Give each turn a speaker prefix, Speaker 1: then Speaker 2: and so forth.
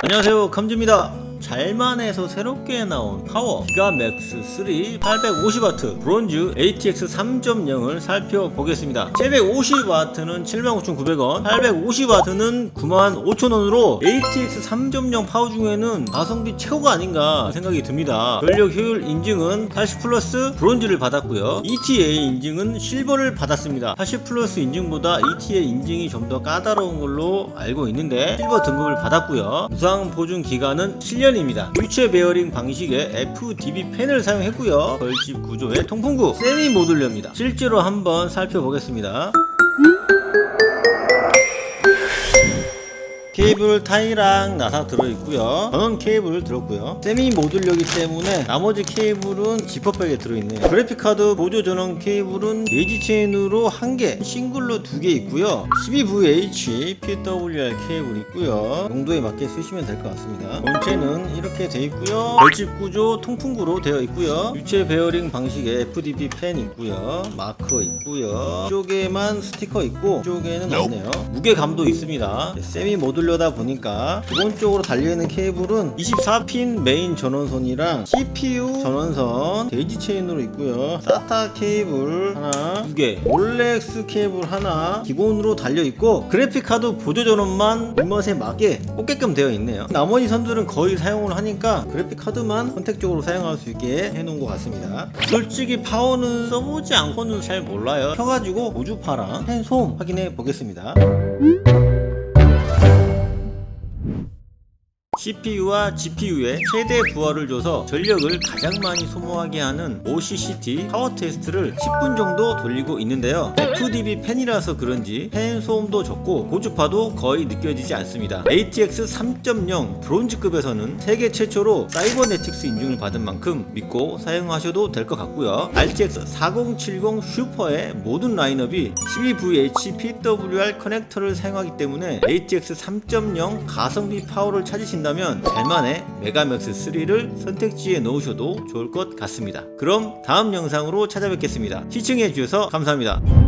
Speaker 1: 안녕하세요 컴즈입니다 잘만 해서 새롭게 나온 파워 기가맥스 3 850W 브론즈 ATX 3.0을 살펴보겠습니다. 750W는 75,900원 850W는 95,000원으로 ATX 3.0 파워 중에는 가성비 최고가 아닌가 생각이 듭니다. 전력 효율 인증은 80 플러스 브론즈를 받았고요. ETA 인증은 실버를 받았습니다. 80 플러스 인증보다 ETA 인증이 좀 더 까다로운 걸로 알고 있는데 실버 등급을 받았고요. 무상 보증 기간은 7년 입니다. 유체 베어링 방식의 FDB 펜을 사용했고요. 벌집 구조의 통풍구 세미 모듈러입니다. 실제로 한번 살펴보겠습니다 케이블 타이랑 나사 들어있고요. 전원 케이블 들었고요. 세미 모듈러기 때문에 나머지 케이블은 지퍼백에 들어있네요. 그래픽카드 보조 전원 케이블은 예지 체인으로 한개 싱글로 두 개 있고요. 12VH PWR 케이블 있고요. 용도에 맞게 쓰시면 될 것 같습니다. 본체는 이렇게 되어 있고요. 벌집 구조 통풍구로 되어 있고요. 유체 베어링 방식의 FDB 펜 있고요. 마커 있고요. 이쪽에만 스티커 있고 이쪽에는 없네요. 무게감도 있습니다. 세미 모듈러 다 보니까 기본적으로 달려있는 케이블은 24핀 메인 전원선이랑 CPU 전원선 데이지 체인으로 있고요. 사타 케이블 하나 두개 올렉스 케이블 하나 기본으로 달려있고 그래픽카드 보조 전원만 입맛에 맞게 꽂게끔 되어 있네요. 나머지 선들은 거의 사용을 하니까 그래픽카드만 선택적으로 사용할 수 있게 해놓은 것 같습니다. 솔직히 파워는 써보지 않고는 잘 몰라요. 켜가지고 우주파랑 펜솜 확인해 보겠습니다 CPU와 GPU에 최대 부하를 줘서 전력을 가장 많이 소모하게 하는 OCCT 파워 테스트를 10분 정도 돌리고 있는데요. FDB 펜이라서 그런지 펜 소음도 적고 고주파도 거의 느껴지지 않습니다. ATX 3.0 브론즈급에서는 세계 최초로 사이버네틱스 인증을 받은 만큼 믿고 사용하셔도 될 것 같고요. RTX 4070 슈퍼의 모든 라인업이 12VH PWR 커넥터를 사용하기 때문에 ATX 3.0 가성비 파워를 찾으신다 면 잘만의 메가맥스 3를 선택지에 넣으셔도 좋을 것 같습니다. 그럼 다음 영상으로 찾아뵙겠습니다. 시청해 주셔서 감사합니다.